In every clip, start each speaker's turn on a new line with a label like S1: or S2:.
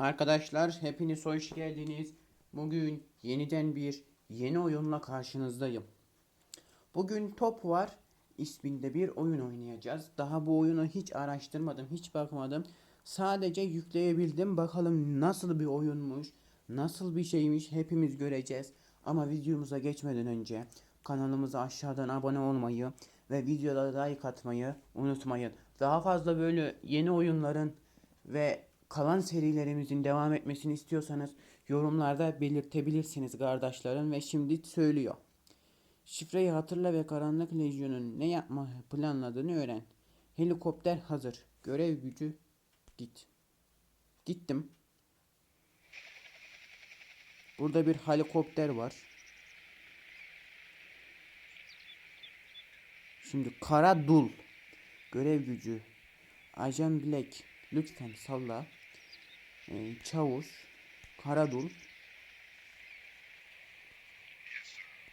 S1: Arkadaşlar hepiniz hoş geldiniz. Bugün yeniden bir yeni oyunla karşınızdayım. Bugün Top Var isminde bir oyun oynayacağız. Daha bu oyunu hiç araştırmadım, hiç bakmadım. Sadece yükleyebildim. Bakalım nasıl bir oyunmuş, nasıl bir şeymiş hepimiz göreceğiz. Ama videomuza geçmeden önce kanalımıza aşağıdan abone olmayı ve videoda like atmayı unutmayın. Daha fazla böyle yeni oyunların ve kalan serilerimizin devam etmesini istiyorsanız yorumlarda belirtebilirsiniz kardeşlerim ve şimdi söylüyor. Şifreyi hatırla ve Karanlık Lejyon'un ne yapma planladığını öğren. Helikopter hazır. Görev gücü git. Gittim. Burada bir helikopter var. Şimdi Kara Dul. Görev gücü. Ajan Black. Lütfen salla. Ee, çavuş. Karadul.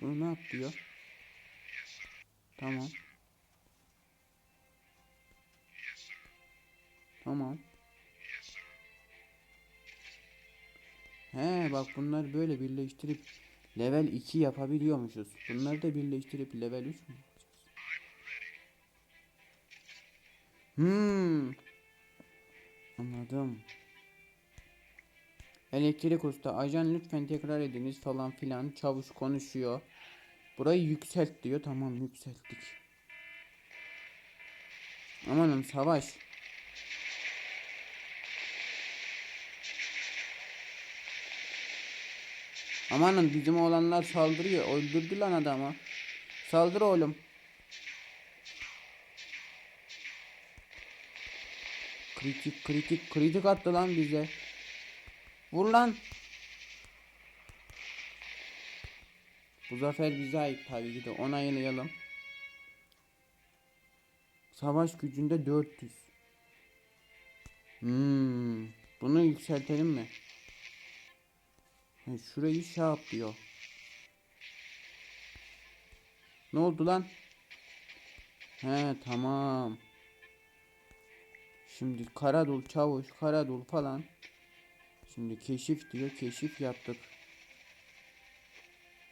S1: Bunu ne yap diyor? Tamam. Tamam. He bak bunlar böyle birleştirip level 2 yapabiliyormuşuz. Bunları da birleştirip level 3 mü? Hmm. Anladım. Elektrik usta ajan lütfen tekrar ediniz falan filan. Çavuş konuşuyor. Burayı yükselt diyor. Tamam yükselttik. Amanın savaş. Amanın bizim oğlanlar saldırıyor. Öldürdü lan adamı. Saldır oğlum. Kritik kritik kritik attı lan bize. Vur. Bu zafer bize ait tabii ki de onaylayalım. Savaş gücünde 400. Hmm, bunu yükseltelim mi? Şurayı şey yapıyor. Ne oldu lan? He tamam. Şimdi Karadul Çavuş Karadul falan. Şimdi keşif diyor. Keşif yaptık.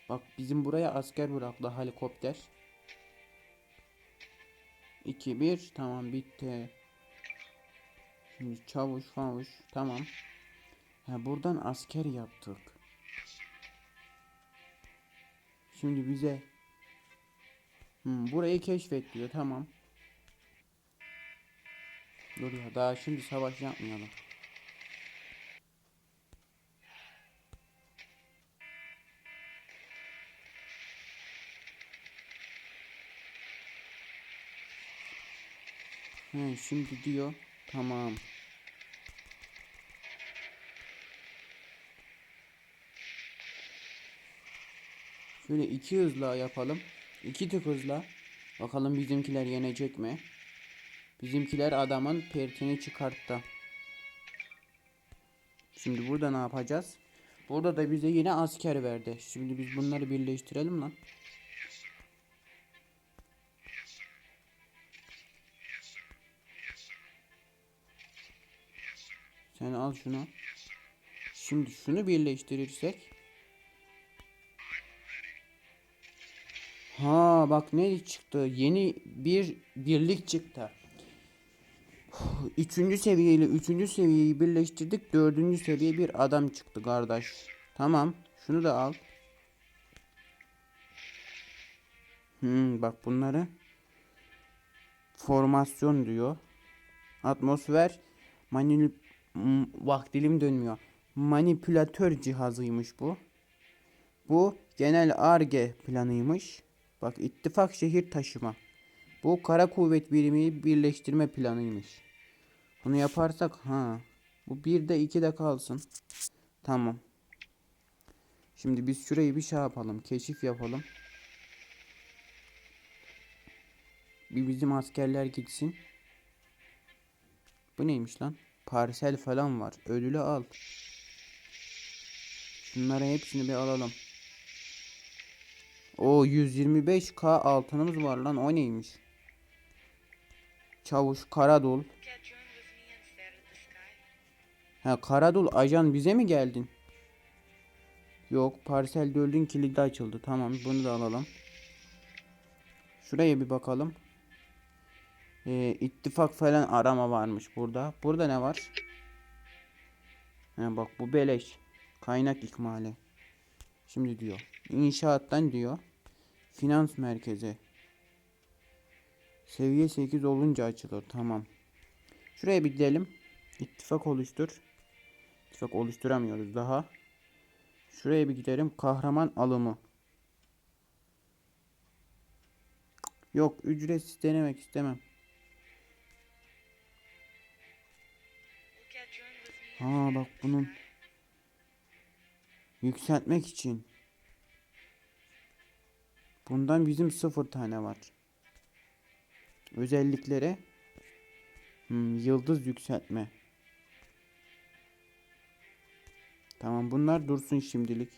S1: Bak bizim buraya asker bıraktı helikopter. 2 1 tamam bitti. Şimdi çavuş favuş tamam. Ha buradan asker yaptık. Şimdi bize hmm, burayı keşfet diyor tamam. Dur ya daha şimdi savaş yapmayalım. He, şimdi diyor tamam. Şöyle iki hızla yapalım. İki tık hızla. Bakalım bizimkiler yenecek mi? Bizimkiler adamın pertini çıkarttı. Şimdi burada ne yapacağız? Burada da bize yine asker verdi. Şimdi biz bunları birleştirelim lan. Sen al şunu. Şimdi şunu birleştirirsek. Ha bak ne çıktı? Yeni bir birlik çıktı. Üçüncü seviyeyle üçüncü seviyeyi birleştirdik. Dördüncü seviye bir adam çıktı kardeş. Tamam. Şunu da al. Hmm, bak bunları formasyon diyor. Atmosfer manip Hmm, bak dilim dönmüyor. Manipülatör cihazıymış bu. Bu genel arge planıymış. Bak ittifak şehir taşıma. Bu kara kuvvet birimi birleştirme planıymış. Bunu yaparsak ha. Bu bir de iki de kalsın. Tamam. Şimdi biz şurayı bir şey yapalım. Keşif yapalım. Bir bizim askerler gitsin. Bu neymiş lan? Parsel falan var. Ödülü al. Şunları hepsini bir alalım. O 125k altınımız var lan. O neymiş? Çavuş Karadul. Ha Karadul ajan bize mi geldin? Yok parsel 4'ün kilidi açıldı. Tamam bunu da alalım. Şuraya bir bakalım. Ee, ittifak falan arama varmış burada. Burada ne var? Ha, bak bu beleş. Kaynak ikmali. Şimdi diyor. İnşaattan diyor. Finans merkezi. Seviye 8 olunca açılır. Tamam. Şuraya bir gidelim. İttifak oluştur. İttifak oluşturamıyoruz daha. Şuraya bir gidelim. Kahraman alımı. Yok ücretsiz denemek istemem. Ha bak bunun yükseltmek için. Bundan bizim sıfır tane var. Özelliklere hmm, yıldız yükseltme. Tamam bunlar dursun şimdilik.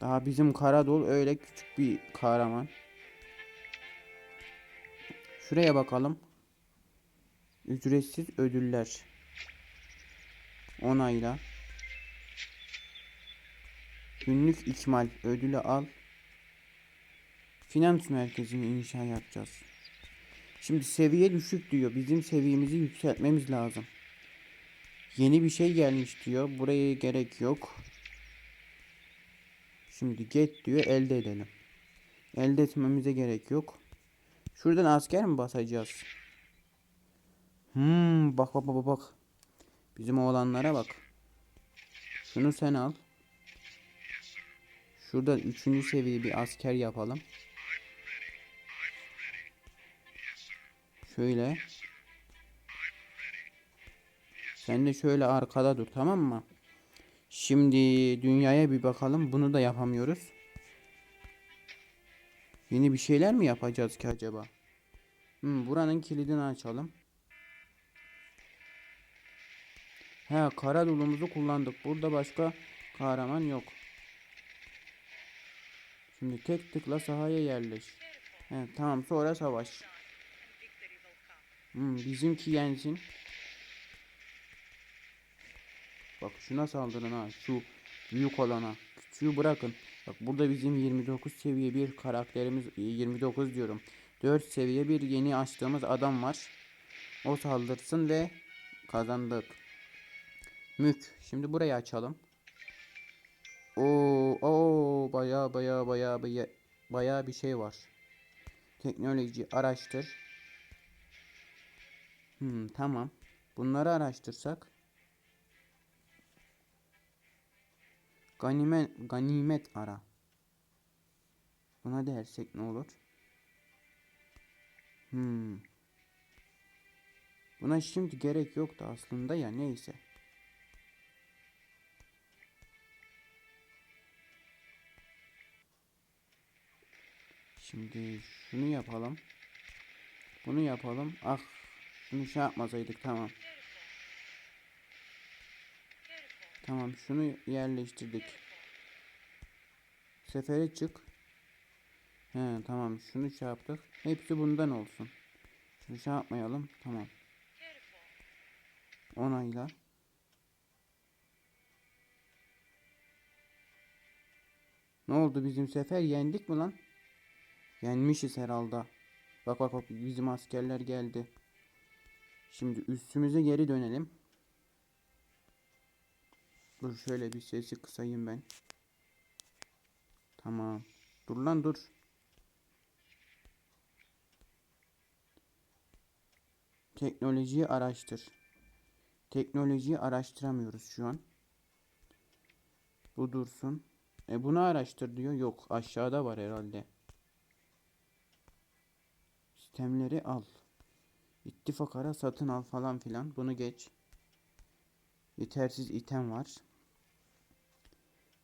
S1: Daha bizim Karadol öyle küçük bir kahraman. Şuraya bakalım. Ücretsiz ödüller. Onayla. Günlük ikmal ödülü al. Finans merkezini inşa yapacağız. Şimdi seviye düşük diyor. Bizim seviyemizi yükseltmemiz lazım. Yeni bir şey gelmiş diyor. Buraya gerek yok. Şimdi get diyor elde edelim. Elde etmemize gerek yok. Şuradan asker mi basacağız? Hmm, bak bak bak bak. Bizim oğlanlara bak. Şunu sen al. Şurada üçüncü seviye bir asker yapalım. Şöyle. Sen de şöyle arkada dur tamam mı? Şimdi dünyaya bir bakalım. Bunu da yapamıyoruz. Yeni bir şeyler mi yapacağız ki acaba? Hmm, buranın kilidini açalım. He kara dolumuzu kullandık. Burada başka kahraman yok. Şimdi tek tıkla sahaya yerleş. He, tamam sonra savaş. Hmm, bizimki yensin. Bak şuna saldırın ha. Şu büyük olana. Küçüğü bırakın. Bak burada bizim 29 seviye bir karakterimiz 29 diyorum. 4 seviye bir yeni açtığımız adam var. O saldırsın ve kazandık. Mük. Şimdi burayı açalım. Oo, oo baya baya baya baya baya bir şey var. Teknoloji araştır. Hmm, tamam. Bunları araştırsak. Ganimet, ganimet ara. Buna dersek ne olur? Hmm. Buna şimdi gerek yoktu aslında ya neyse. Şimdi şunu yapalım. Bunu yapalım. Ah şunu şey yapmasaydık tamam. Tamam şunu yerleştirdik. Sefere çık. He tamam şunu şey yaptık. Hepsi bundan olsun. Şunu şey yapmayalım. Tamam. Onayla. Ne oldu bizim sefer yendik mi lan? Yenmişiz herhalde. Bak bak bak bizim askerler geldi. Şimdi üstümüze geri dönelim. Dur şöyle bir sesi kısayım ben. Tamam. Dur lan dur. Teknolojiyi araştır. Teknolojiyi araştıramıyoruz şu an. Bu dursun. E bunu araştır diyor. Yok aşağıda var herhalde. Sistemleri al. İttifak ara satın al falan filan. Bunu geç. Yetersiz item var.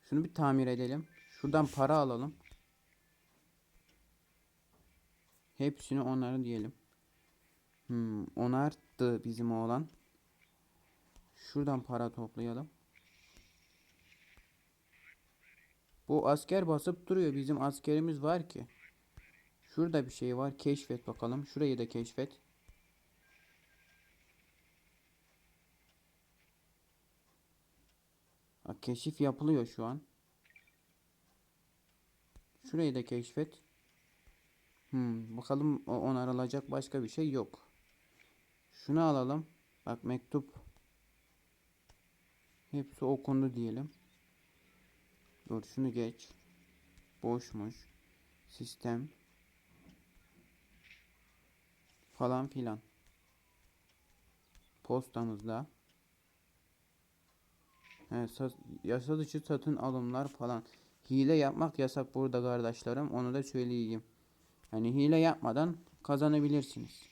S1: Şunu bir tamir edelim. Şuradan para alalım. Hepsini onarı diyelim. Hmm, onarttı bizim oğlan. Şuradan para toplayalım. Bu asker basıp duruyor. Bizim askerimiz var ki. Şurada bir şey var. Keşfet bakalım. Şurayı da keşfet. Bak keşif yapılıyor şu an. Şurayı da keşfet. Hmm, bakalım onarılacak başka bir şey yok. Şunu alalım. Bak mektup. Hepsi okundu diyelim. Dur şunu geç. Boşmuş. Sistem. Falan filan. Postamızda. He, sa- yasa dışı satın alımlar falan. Hile yapmak yasak burada kardeşlerim. Onu da söyleyeyim. Yani hile yapmadan kazanabilirsiniz.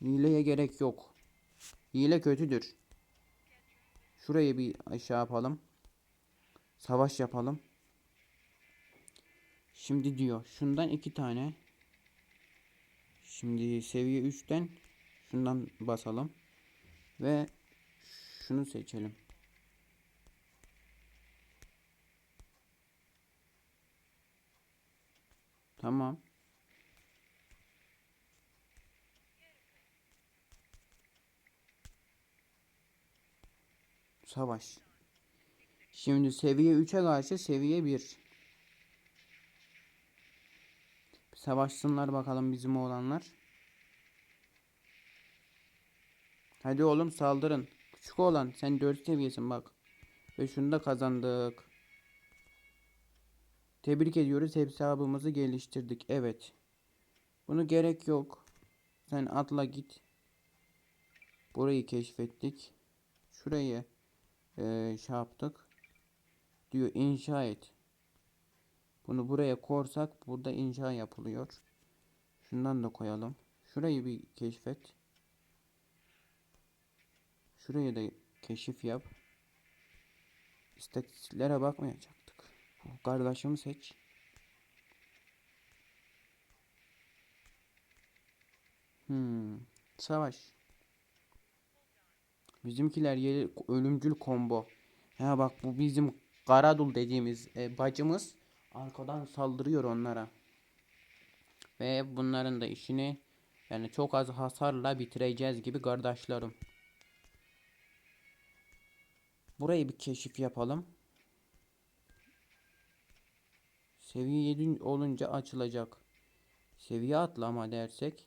S1: Hileye gerek yok. Hile kötüdür. Şurayı bir aşağı yapalım. Savaş yapalım. Şimdi diyor. Şundan iki tane. Şimdi seviye 3'ten şundan basalım. Ve şunu seçelim. Tamam. Savaş. Şimdi seviye 3'e karşı seviye 1. Savaşsınlar bakalım bizim oğlanlar. Hadi oğlum saldırın. Küçük oğlan sen 4 seviyesin bak. Ve şunu da kazandık. Tebrik ediyoruz hesabımızı geliştirdik. Evet. Bunu gerek yok. Sen atla git. Burayı keşfettik. Şurayı eee şey yaptık. Diyor inşa et. Bunu buraya korsak burada inşa yapılıyor. Şundan da koyalım. Şurayı bir keşfet. Şurayı da keşif yap. İstatistiklere bakmayacaktık. Kardeşimi seç. Hmm. Savaş. Bizimkiler yeri ölümcül combo. Ha bak bu bizim Karadul dediğimiz e, bacımız arkadan saldırıyor onlara. Ve bunların da işini yani çok az hasarla bitireceğiz gibi kardeşlerim. Burayı bir keşif yapalım. Seviye 7 olunca açılacak. Seviye atlama dersek.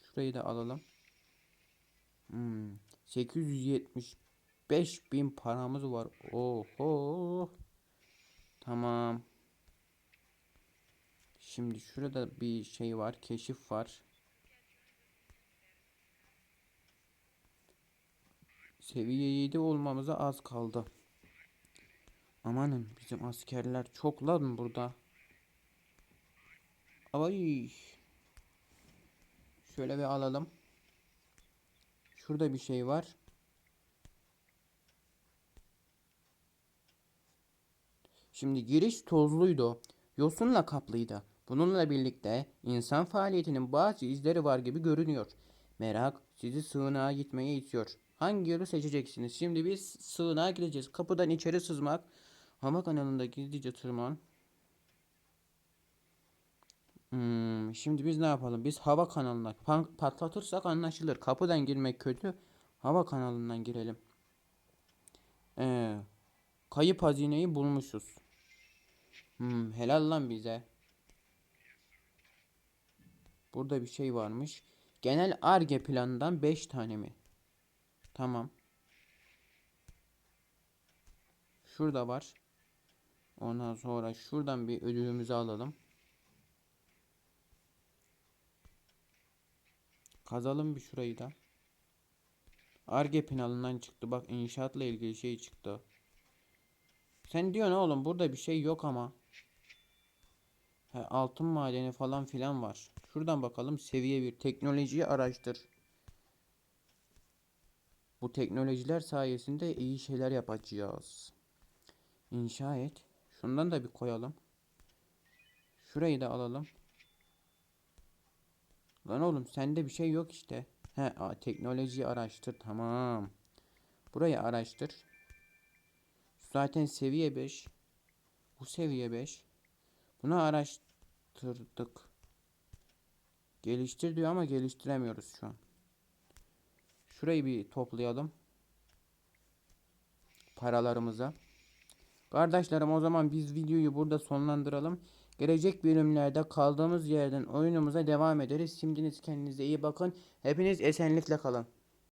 S1: Şurayı da alalım. Hmm. 870 5000 paramız var. Oho. Tamam. Şimdi şurada bir şey var. Keşif var. Seviye 7 olmamıza az kaldı. Amanın bizim askerler çok lan burada. Ay. Şöyle bir alalım. Şurada bir şey var. Şimdi giriş tozluydu. Yosunla kaplıydı. Bununla birlikte insan faaliyetinin bazı izleri var gibi görünüyor. Merak sizi sığınağa gitmeye itiyor. Hangi yolu seçeceksiniz? Şimdi biz sığınağa gideceğiz. Kapıdan içeri sızmak. Hava kanalında gizlice tırman. Hmm, şimdi biz ne yapalım? Biz hava kanalına patlatırsak anlaşılır. Kapıdan girmek kötü. Hava kanalından girelim. Ee, kayıp hazineyi bulmuşuz. Hmm, helal lan bize. Burada bir şey varmış. Genel Arge planından 5 tane mi? Tamam. Şurada var. Ondan sonra şuradan bir ödülümüzü alalım. Kazalım bir şurayı da. Arge planından çıktı. Bak inşaatla ilgili şey çıktı. Sen diyorsun oğlum burada bir şey yok ama. He, altın madeni falan filan var. Şuradan bakalım seviye bir teknolojiyi araştır. Bu teknolojiler sayesinde iyi şeyler yapacağız. İnşa et. Şundan da bir koyalım. Şurayı da alalım. Lan oğlum sende bir şey yok işte. He, a, teknolojiyi araştır. Tamam. Burayı araştır. Zaten seviye 5. Bu seviye 5. Bunu araştırdık. Geliştir diyor ama geliştiremiyoruz şu an. Şurayı bir toplayalım. Paralarımıza. Kardeşlerim o zaman biz videoyu burada sonlandıralım. Gelecek bölümlerde kaldığımız yerden oyunumuza devam ederiz. Şimdiniz kendinize iyi bakın. Hepiniz esenlikle kalın.